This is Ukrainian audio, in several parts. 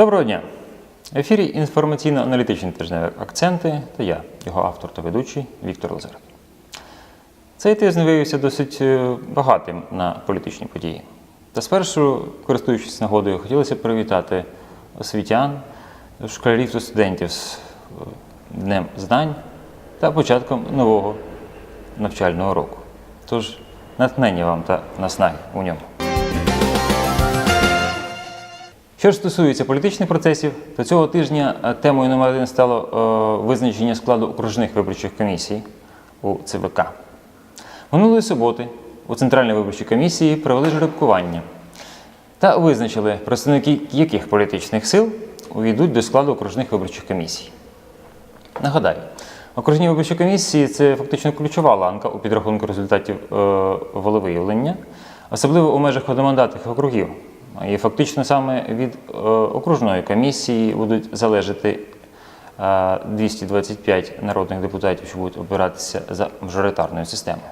Доброго дня! В ефірі інформаційно-аналітичні тижневі акценти та я, його автор та ведучий Віктор Лазар. Цей тиждень виявився досить е, багатим на політичні події. Та спершу, користуючись нагодою, хотілося привітати освітян, школярів та студентів з е, Днем знань та початком нового навчального року. Тож, натхнення вам та наснаги у ньому. Що ж стосується політичних процесів, то цього тижня е, темою номер один стало е, визначення складу окружних виборчих комісій у ЦВК. Минулої суботи у Центральній виборчій комісії провели жеребкування та визначили, представники яких політичних сил увійдуть до складу окружних виборчих комісій. Нагадаю, окружні виборчі комісії це фактично ключова ланка у підрахунку результатів е, волевиявлення, особливо у межах одномандатних округів. І фактично саме від е, окружної комісії будуть залежати е, 225 народних депутатів, що будуть обиратися за мажоритарною системою.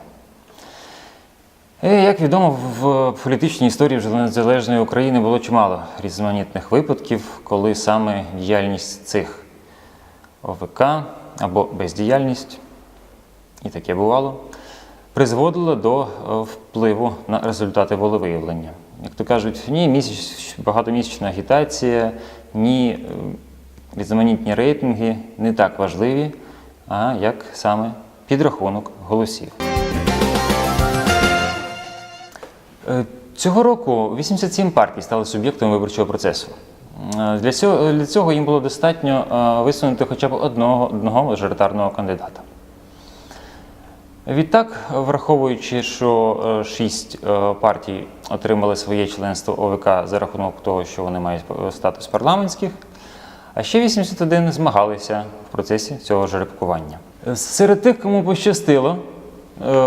Як відомо, в політичній історії вже незалежної України було чимало різноманітних випадків, коли саме діяльність цих ОВК або бездіяльність, і таке бувало, призводила до е, впливу на результати волевиявлення. Як то кажуть, ні місяць, багатомісячна агітація, ні е, різноманітні рейтинги не так важливі, а як саме підрахунок голосів. Е, Цього року 87 партій стали суб'єктом виборчого процесу. Е, Для цього, їм було достатньо висунути хоча б одного, одного мажоритарного кандидата. Відтак, враховуючи, що е, шість е, партій отримали своє членство ОВК за рахунок того, що вони мають статус парламентських, а ще 81 змагалися в процесі цього жеребкування. Е, Серед тих, кому пощастило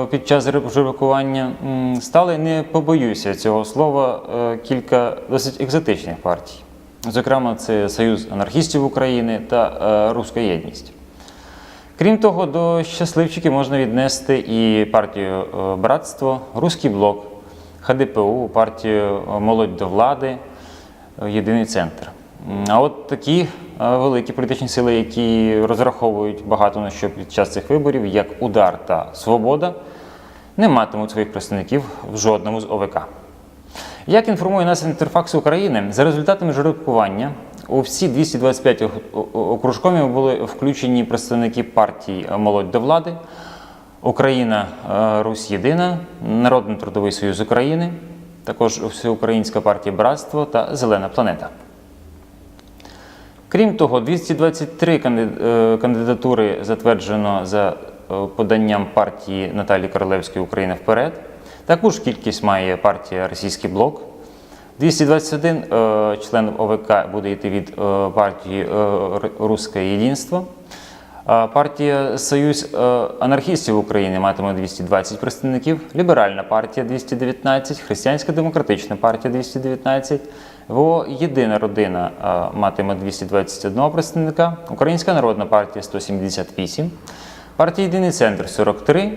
під час жеребкування, стали, не побоюся цього слова, кілька досить екзотичних партій. Зокрема, це Союз анархістів України та Руська єдність. Крім того, до щасливчиків можна віднести і партію е, Братство, Руський блок, ХДПУ, партію е, Молодь до влади, е, Єдиний центр. А от такі великі політичні сили, які розраховують багато на що під час цих виборів, як Удар та Свобода, не матимуть своїх представників в жодному з ОВК. Як інформує нас Інтерфакс України, за результатами жеребкування у всі 225 ок- окружкомів були включені представники партій Молодь до влади, Україна е, Русь Єдина, Народний трудовий союз України, також Всеукраїнська партія Братство та Зелена планета. Крім того, 223 е, кандидатури затверджено за е, поданням партії Наталії Королевської Україна вперед. Таку ж кількість має партія Російський блок. 221 е, член ОВК буде йти від е, партії е, Руське Єдинство. Партія Союз анархістів України матиме 220 представників, Ліберальна партія 219, Християнська демократична партія 219, ВО Єдина родина матиме 221 представника, Українська народна партія 178, партія Єдиний центр 43, е,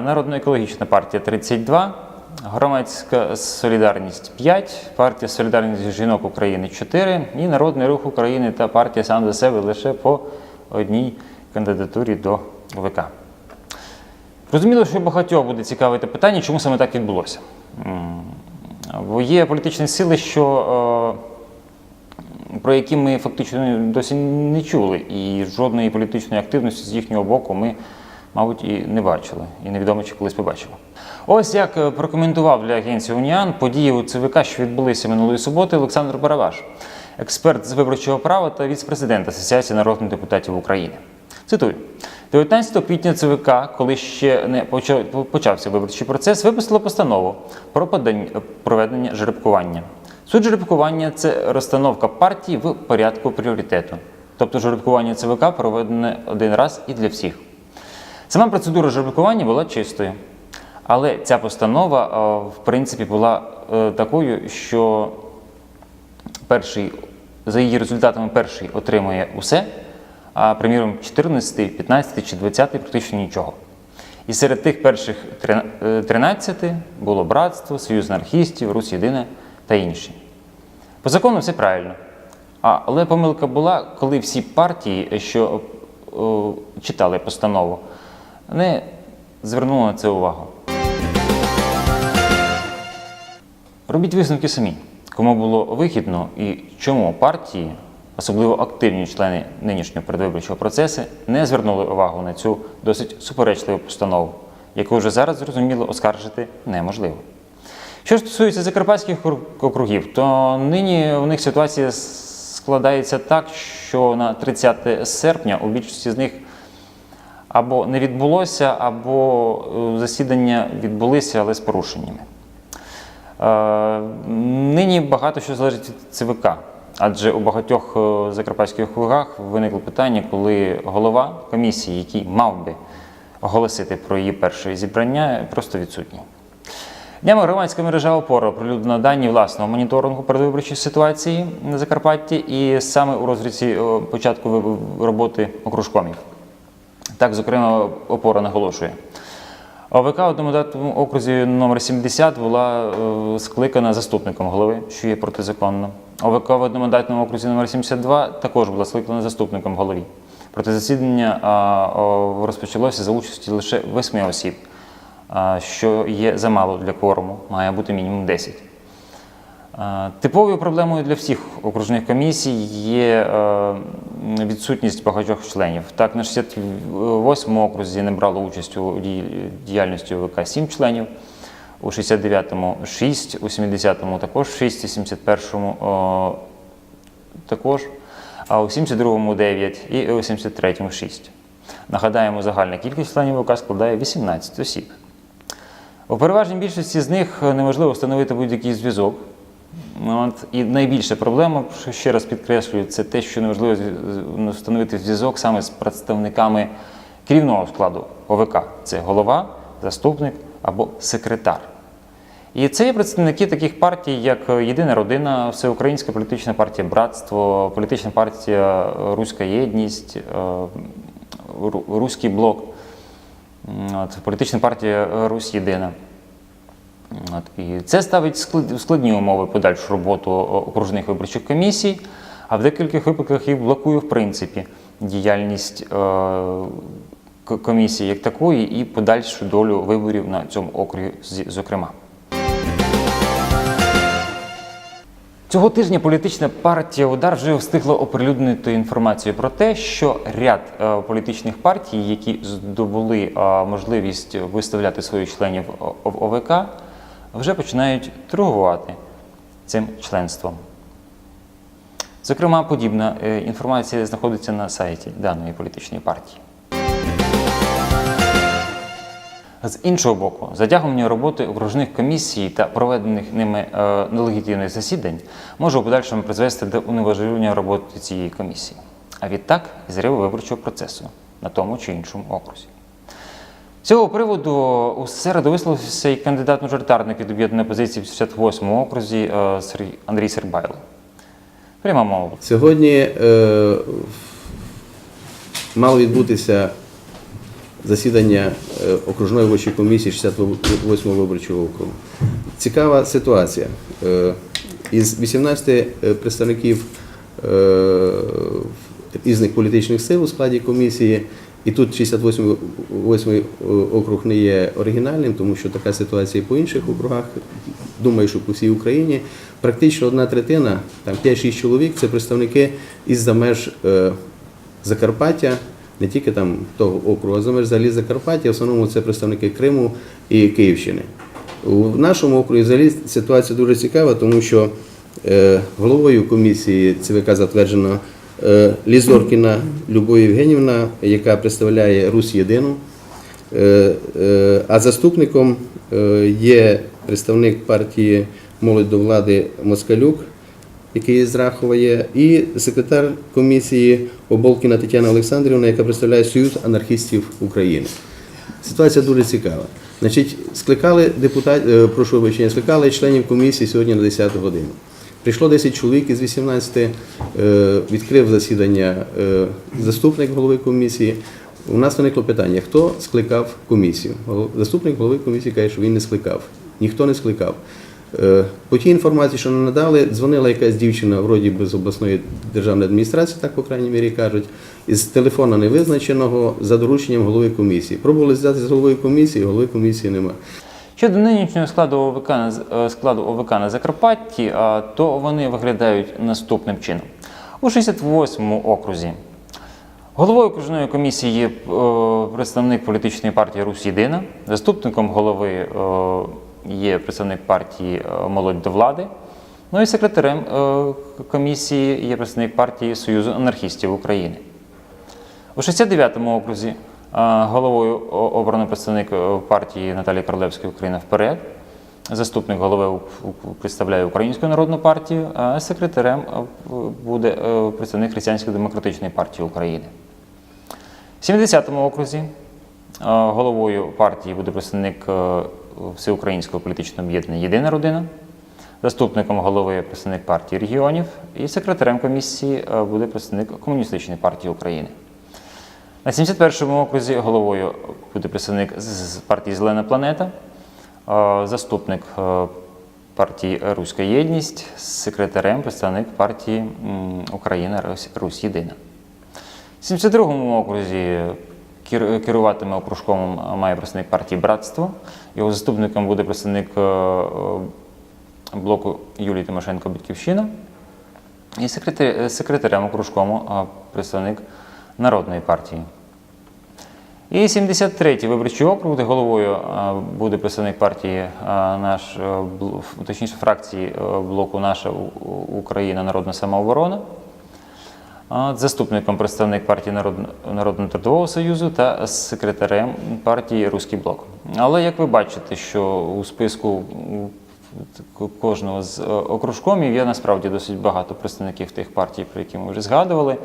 Народно-екологічна партія 32, Громадська солідарність 5, партія Солідарність жінок України 4 і Народний рух України та партія сам за себе лише по одній кандидатурі до ОВК. Розуміло, що багатьох буде цікавити питання, чому саме так відбулося. Бо є політичні сили, що, е, про які ми фактично досі не чули, і жодної політичної активності з їхнього боку ми, мабуть, і не бачили, і невідомо чи колись побачимо. Ось як е, прокоментував для агенції Уніан події у ЦВК, що відбулися минулої суботи, Олександр Барабаш, експерт з виборчого права та віце-президент Асоціації народних депутатів України. Цитую. 19 квітня ЦВК, коли ще не почався виборчий процес, випустило постанову про проведення жеребкування. Суть жеребкування це розстановка партій в порядку пріоритету. Тобто жеребкування ЦВК проведене один раз і для всіх. Сама процедура жеребкування була чистою. Але ця постанова, е, в принципі, була е, такою, що перший, за її результатами перший отримує усе, а приміром 14, 15 чи 20 практично нічого. І серед тих перших е, 13 було братство, союз анархістів, Русь Єдина та інші. По закону все правильно. А, але помилка була, коли всі партії, що о, читали постанову, не звернули на це увагу. Робіть висновки самі, кому було вигідно і чому партії, особливо активні члени нинішнього передвиборчого процесу, не звернули увагу на цю досить суперечливу постанову, яку вже зараз зрозуміло оскаржити неможливо. Що стосується закарпатських округів, то нині у них ситуація складається так, що на 30 серпня у більшості з них або не відбулося, або е, засідання відбулися, але з порушеннями. Е, Нині багато що залежить від ЦВК, адже у багатьох е, закарпатських округах виникло питання, коли голова комісії, який мав би оголосити про її перше зібрання, просто відсутній. Днями громадська мережа опора оприлюднила дані власного моніторингу передвиборчої ситуації на Закарпатті і саме у розрізі початку роботи окружкомів. Так, зокрема, опора наголошує. ОВК у одномандатному окрузі номер 70 була е, скликана заступником голови, що є протизаконно. ОВК в одномандатному окрузі номер 72 також була скликана заступником голові. Проте засідання розпочалося за участі лише восьми осіб, що є замало для кворуму, має бути мінімум 10. Е, Типовою проблемою для всіх окружних комісій є е, відсутність багатьох членів. Так, на 68-му окрузі не брало участь у діяльності ОВК 7 членів, у 69-му 6, у 70-му також 6, у 71-му також, а у 72-му 9 і у 73-му 6. Нагадаємо, загальна кількість членів ОВК складає 18 осіб. У переважній більшості з них неможливо встановити будь-який зв'язок. Ну, От, і найбільша проблема, ще раз підкреслюю, це те, що неможливо встановити зв'язок саме з представниками керівного складу ОВК. Це голова, заступник або секретар. І це є представники таких партій, як Єдина родина, Всеукраїнська політична партія Братство, політична партія Руська Єдність, е, Руський блок, от, політична партія Русь Єдина. От, і це ставить склад- складні умови подальшу роботу окружних виборчих комісій, а в декількох випадках і блокує в принципі діяльність е, комісії як такої і подальшу долю виборів на цьому округі, зокрема. Цього тижня політична партія Удар вже встигла оприлюднити інформацію про те, що ряд е, політичних партій, які здобули е, можливість виставляти своїх членів в ОВК, вже починають торгувати цим членством. Зокрема, подібна е, інформація знаходиться на сайті даної політичної партії. З іншого боку, затягування роботи окружних комісій та проведених ними е, нелегітимних засідань може у подальшому призвести до унеможливлення роботи цієї комісії, а відтак зриву виборчого процесу на тому чи іншому окрузі. Цього приводу у середу висловився і кандидат-мажоритарник від об'єднаної позиції в 68-му окрузі е, Андрій Сербайло. Пряма мова. Сьогодні е, мало відбутися засідання е, окружної виборчої комісії 68-го виборчого округу. Цікава ситуація. Е, із 18 е, представників е, різних політичних сил у складі комісії, і тут 68 восьмий округ не є оригінальним, тому що така ситуація і по інших округах, думаю, що по всій Україні. Практично одна третина, там 5-6 чоловік, це представники із-за меж е, Закарпаття, не тільки там того округу, а за меж взагалі Закарпаття, в основному це представники Криму і Київщини. У нашому округі взагалі ситуація дуже цікава, тому що е, головою комісії ЦВК затверджено е, Лізоркіна Любов Євгенівна, яка представляє Русь Єдину. Е, е, А заступником е, є представник партії Молодь до влади Москалюк, який з і секретар комісії Оболкіна Тетяна Олександрівна, яка представляє Союз анархістів України. Ситуація дуже цікава. Значить, скликали депутат, е, прошу вибачення, скликали членів комісії сьогодні на 10 годину. Прийшло 10 чоловік із 18, е, відкрив засідання е, заступник голови комісії. У нас виникло питання, хто скликав комісію. Заступник голови комісії каже, що він не скликав. Ніхто не скликав. Е, По тій інформації, що нам надали, дзвонила якась дівчина, вроді би з обласної державної адміністрації, так по крайній мірі кажуть, із телефона невизначеного за дорученням голови комісії. Пробували зв'язати з головою комісії, голови комісії немає. Щодо нинішнього складу ОВК е, складу ОВК на Закарпатті, то вони виглядають наступним чином. У 68-му окрузі головою окружної комісії є е, представник політичної партії Русь Єдина, заступником голови е, є представник партії Молодь до влади. Ну і секретарем комісії є представник партії Союзу анархістів України. У 69-му окрузі головою о- обрано представник е, партії Наталії Королевської Україна вперед. Заступник голови представляє Українську народну партію, а секретарем е, буде е, представник Християнсько-демократичної партії України. В 70-му окрузі головою партії буде представник Всеукраїнського політичного об'єднання Єдина родина, заступником голови представник партії регіонів і секретарем комісії буде представник Комуністичної партії України. На 71-му окрузі головою буде представник з партії Зелена планета, е, заступник е, партії Руська Єдність, секретарем представник партії Україна Русь- Єдина. В 72-му окрузі керуватиме окружком має представник партії Братство. Його заступником буде представник е, е, блоку Юлії Тимошенко Батьківщина. І секретарем окружкому представник Народної партії. І 73-й виборчий округ, де головою буде представник партії наш, е, точніше фракції е, блоку Наша Україна Народна самооборона. Заступником представник партії Народ- Народно-трудового союзу та секретарем партії Руський блок. Але як ви бачите, що у списку кожного з е, окружкомів є насправді досить багато представників тих партій, про які ми вже згадували.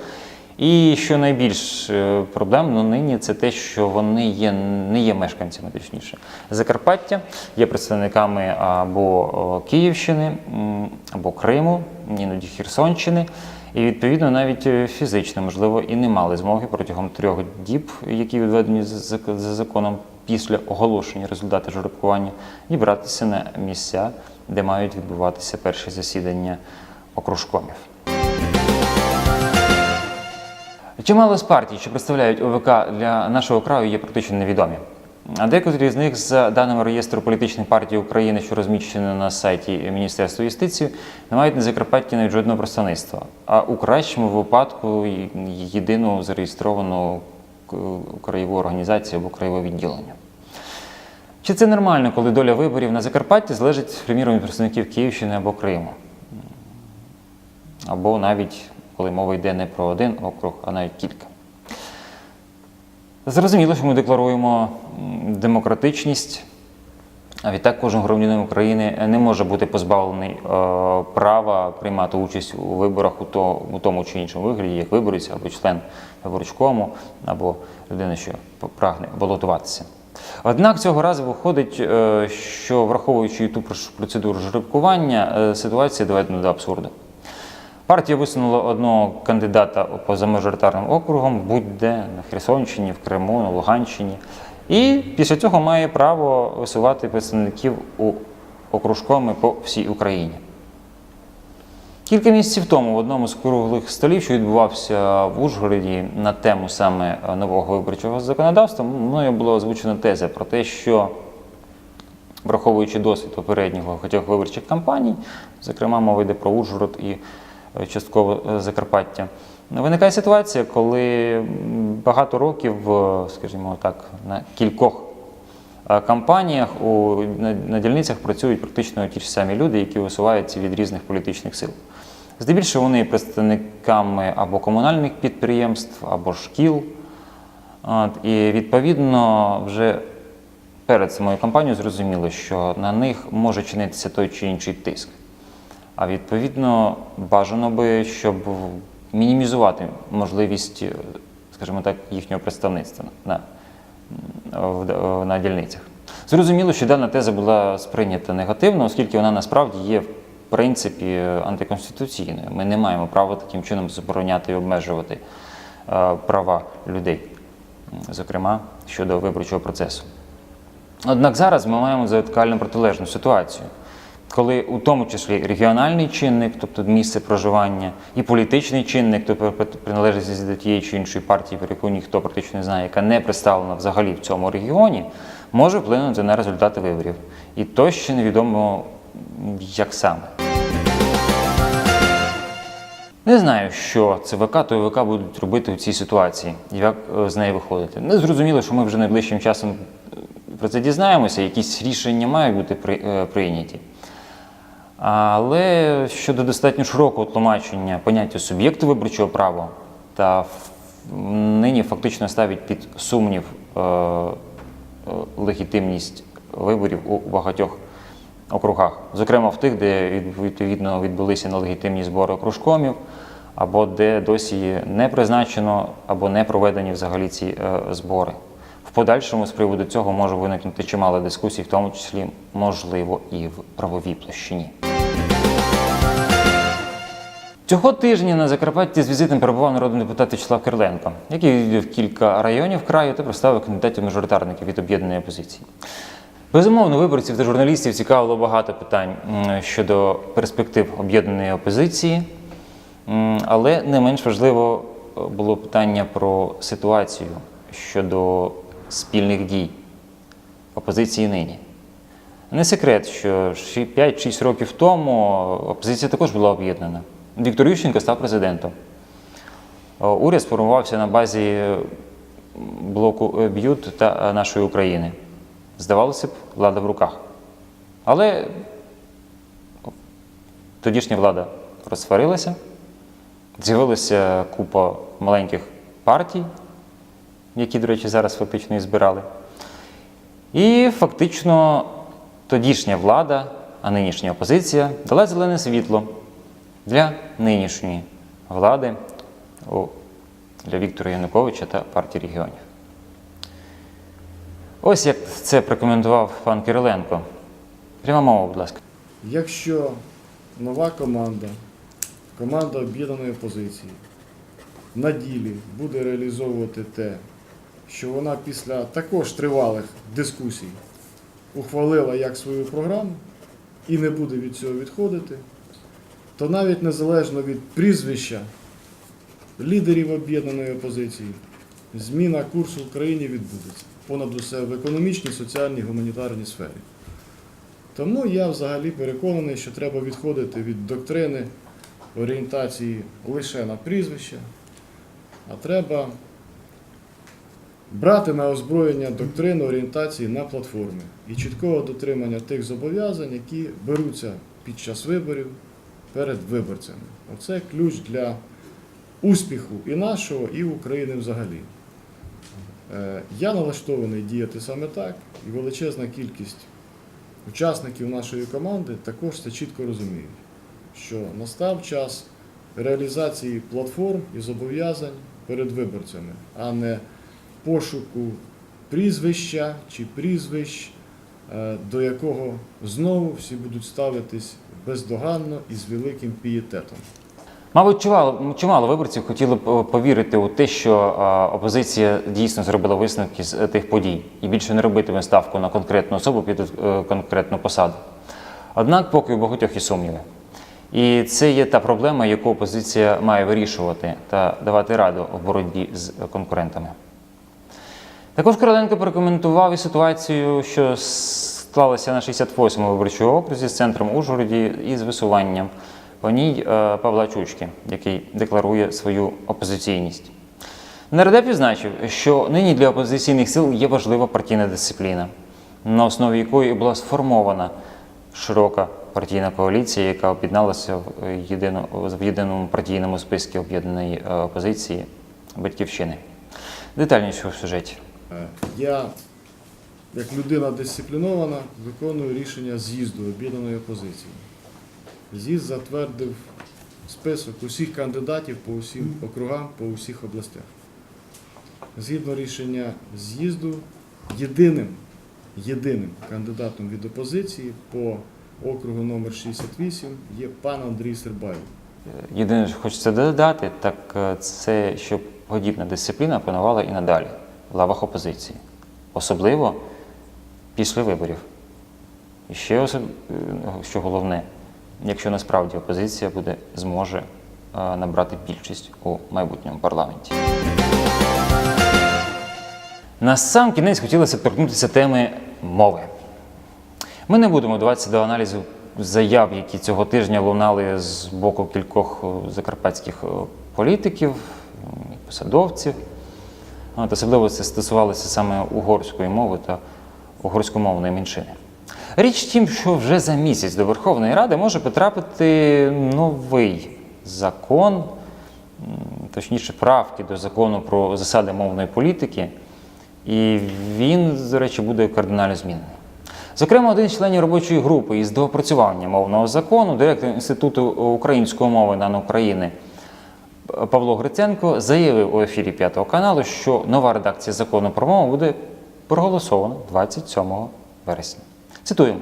І що найбільш е, проблемно нині, це те, що вони є, не є мешканцями, точніше, Закарпаття, є представниками або Київщини, або Криму, іноді Херсонщини. І відповідно навіть е, фізично, можливо, і не мали змоги протягом трьох діб, які відведені за зак- за законом після оголошення результатів жеребкування, дібратися на місця, де мають відбуватися перші засідання окружкомів. Чимало з партій, що представляють ОВК для нашого краю, є практично невідомі. А декотрі з них, за даними реєстру політичних партій України, що розміщено на сайті Міністерства юстиції, не мають на Закарпатті навіть жодного представництва. А у кращому випадку єдину зареєстровану краєву організацію або краєве відділення. Чи це нормально, коли доля виборів на Закарпатті залежить, приміром, від представників Київщини або Криму? Або навіть коли мова йде не про один округ, а навіть кілька. Зрозуміло, що ми декларуємо демократичність, а відтак кожен громадянин України не може бути позбавлений е, права приймати участь у виборах у, то, у тому чи іншому вигляді, як виборець або член виборчкому, або людина, що прагне балотуватися. Однак цього разу виходить, е, що враховуючи ту процедуру жеребкування, е, ситуація доведена до абсурду. Партія висунула одного кандидата поза мажоритарним округом, будь-де на Херсонщині, в Криму, на Луганщині. І після цього має право висувати представників у окружкоми по всій Україні. Кілька місяців тому в одному з круглих столів, що відбувався в Ужгороді на тему саме нового виборчого законодавства, мною було озвучена теза про те, що враховуючи досвід попереднього багатьох виборчих кампаній, зокрема мова йде про Ужгород і частково е, Закарпаття. Виникає ситуація, коли багато років, е, скажімо так, на кількох е, кампаніях у, на, на дільницях працюють практично ті ж самі люди, які висуваються від різних політичних сил. Здебільшого вони представниками або комунальних підприємств, або шкіл. От, і відповідно вже перед самою кампанією зрозуміло, що на них може чинитися той чи інший тиск. А відповідно, бажано би, щоб мінімізувати можливість, е, скажімо так, їхнього представництва на, на дільницях. Зрозуміло, що дана теза була сприйнята негативно, оскільки вона насправді є в принципі антиконституційною. Ми не маємо права таким чином забороняти і обмежувати е, права людей, зокрема щодо виборчого процесу. Однак зараз ми маємо дзеркально протилежну ситуацію. Коли у тому числі регіональний чинник, тобто місце проживання, і політичний чинник, тобто приналежність до тієї чи іншої партії, про яку ніхто практично не знає, яка не представлена взагалі в цьому регіоні, може вплинути на результати виборів. І то ще невідомо, як саме. Не знаю, що ЦВК та ОВК будуть робити у цій ситуації, як е, з неї виходити. Не зрозуміло, що ми вже найближчим часом е, про це дізнаємося, якісь рішення мають бути е, прийняті. Але щодо достатньо широкого тлумачення поняття суб'єкту виборчого права та нині фактично ставить під сумнів е, е, легітимність виборів у багатьох округах, зокрема в тих, де відповідно відбулися нелегітимні збори окружкомів, або де досі не призначено або не проведені взагалі ці е, збори. В подальшому з приводу цього може виникнути чимало дискусій, в тому числі можливо і в правовій площині. Цього тижня на Закарпатті з візитом перебував народний депутат Вячеслав Кириленко, який відвідав кілька районів краю та представив кандидатів мажоритарників від об'єднаної опозиції. Безумовно, виборців та журналістів цікавило багато питань щодо перспектив об'єднаної опозиції, але не менш важливо е, було питання про ситуацію щодо спільних дій опозиції нині. Не секрет, що 5-6 років тому опозиція також була об'єднана. Віктор Ющенко став президентом. Уряд сформувався на базі е, блоку е, Б'ют та е, нашої України. Здавалося б, влада в руках. Але тодішня влада розсварилася, з'явилася купа маленьких партій, які, до речі, зараз фактично і збирали. І фактично тодішня влада, а нинішня опозиція дала зелене світло для нинішньої влади для Віктора Януковича та партії регіонів. Ось як це прокоментував пан Кириленко. Пряма мова, будь ласка. Якщо нова команда, команда об'єднаної опозиції, на ділі буде реалізовувати те, що вона після також тривалих дискусій ухвалила як свою програму і не буде від цього відходити, то навіть незалежно від прізвища лідерів об'єднаної опозиції, зміна курсу в країні відбудеться понад усе в економічній, соціальній, гуманітарній сфері. Тому я взагалі переконаний, що треба відходити від доктрини орієнтації лише на прізвище, а треба брати на озброєння доктрину орієнтації на платформи і чіткого дотримання тих зобов'язань, які беруться під час виборів перед виборцями. Оце ключ для успіху і нашого, і України взагалі. Е, Я налаштований діяти саме так, і величезна кількість учасників нашої команди також це чітко розуміють, що настав час реалізації платформ і зобов'язань перед виборцями, а не пошуку прізвища чи прізвищ, е, до якого знову всі будуть ставитись бездоганно і з великим пієтетом. Мабуть, чимало, чимало виборців хотіли б е, повірити у те, що е, опозиція дійсно зробила висновки з е, тих подій і більше не робитиме ставку на конкретну особу під конкретну посаду. Однак, поки у багатьох є сумніви. І це є та проблема, яку опозиція має вирішувати та давати раду в боротьбі з конкурентами. Також Короленко прокоментував і ситуацію, що склалася на 68-му виборчому окрузі з центром Ужгороді і з висуванням по ній е, Павла Чучки, який декларує свою опозиційність. Нардеп відзначив, що нині для опозиційних сил є важлива партійна дисципліна, на основі якої була сформована широка партійна коаліція, яка об'єдналася в, єдину, в єдиному партійному списку об'єднаної е, опозиції Батьківщини. Детальніше в сюжеті. Я, як людина дисциплінована, виконую рішення з'їзду об'єднаної опозиції. З'їзд затвердив список усіх кандидатів по усім округам, по усіх областях. Згідно рішення з'їзду, єдиним, єдиним кандидатом від опозиції по округу номер 68 є пан Андрій Сербаєв. Єдине, що хочеться додати, так е, це щоб подібна дисципліна панувала і надалі в лавах опозиції, особливо після виборів. І ще е, що головне, якщо насправді опозиція буде зможе е, набрати більшість у майбутньому парламенті. На сам кінець хотілося торкнутися теми мови. Ми не будемо вдаватися до аналізу заяв, які цього тижня лунали з боку кількох е, закарпатських е, політиків, посадовців. От, особливо це стосувалося саме угорської мови та угорськомовної меншини. Річ в тім, що вже за місяць до Верховної Ради може потрапити новий закон, точніше, правки до закону про засади мовної політики, і він, до речі, буде кардинально змінений. Зокрема, один з членів робочої групи із доопрацювання мовного закону, директор Інституту української мови НАН України Павло Гриценко заявив у ефірі П'ятого каналу, що нова редакція закону про мову буде проголосована 27 вересня. Цитуємо: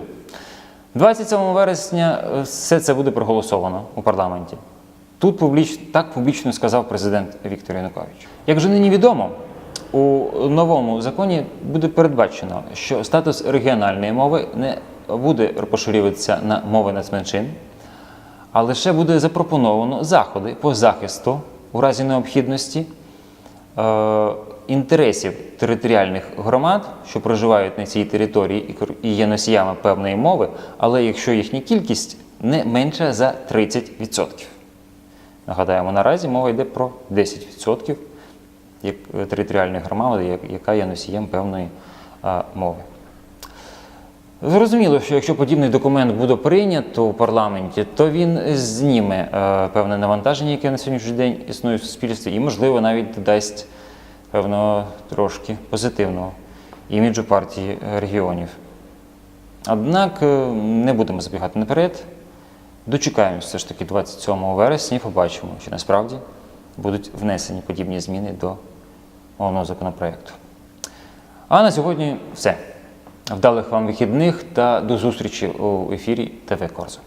27 вересня е, все це буде проголосовано у парламенті. Тут публіч... так публічно сказав президент Віктор Янукович. Як же нині відомо, у новому законі буде передбачено, що статус регіональної мови не буде поширюватися на мови нацменшин, а лише буде запропоновано заходи по захисту у разі необхідності е, інтересів територіальних громад, що проживають на цій території і є носіями певної мови, але якщо їхня кількість не менша за 30%. Нагадаємо, наразі мова йде про 10% як е, територіальної громади, яка є носієм певної мови. Зрозуміло, що якщо подібний документ буде прийнято у парламенті, то він зніме е, певне навантаження, яке на сьогоднішній день існує в суспільстві, і, можливо, навіть додасть певного трошки позитивного іміджу партії регіонів. Однак е, не будемо забігати наперед. Дочекаємося все ж таки 27 вересня і побачимо, чи насправді будуть внесені подібні зміни до мовного законопроекту. А на сьогодні все. Вдалих вам вихідних та до зустрічі у ефірі ТВ Корзо.